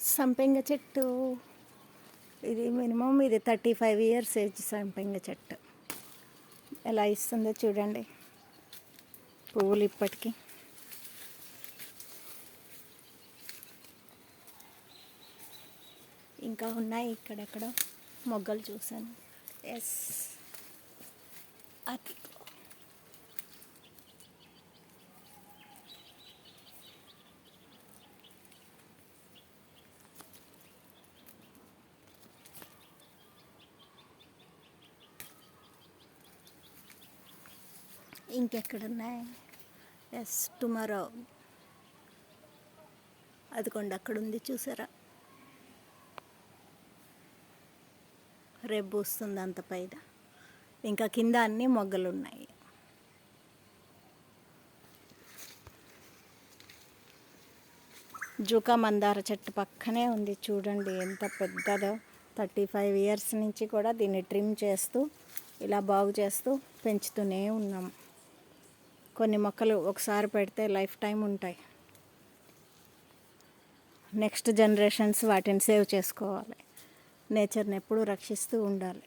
సంపెంగ చెట్టు. ఇది మినిమం ఇది థర్టీ ఫైవ్ ఇయర్స్ ఏజ్ సంపెంగ చెట్టు. ఎలా ఇస్తుందో చూడండి. పువ్వులు ఇప్పటికీ. ఇంకా ఉన్నాయి ఇక్కడెక్కడ. మొగ్గలు చూశాను. ఎస్ అది ఇంకెక్కడున్నాయి? ఎస్ టుమారో అదిగోండి అక్కడ ఉంది చూసారా? రేపు వస్తుంది అంత పైన ఇంకా కింద అన్ని మొగ్గలు ఉన్నాయి జూకా మందార చెట్టు పక్కనే ఉంది చూడండి ఎంత పెద్దదో. థర్టీ ఫైవ్ ఇయర్స్ నుంచి కూడా దీన్ని ట్రిమ్ చేస్తూ ఇలా బాగు చేస్తూ పెంచుతూనే ఉన్నాం. కొన్ని మొక్కలు ఒకసారి పెడితే లైఫ్ టైం ఉంటాయి. నెక్స్ట్ జనరేషన్స్ వాటిని సేవ్ చేసుకోవాలి. నేచర్ని ఎప్పుడూ రక్షిస్తూ ఉండాలి.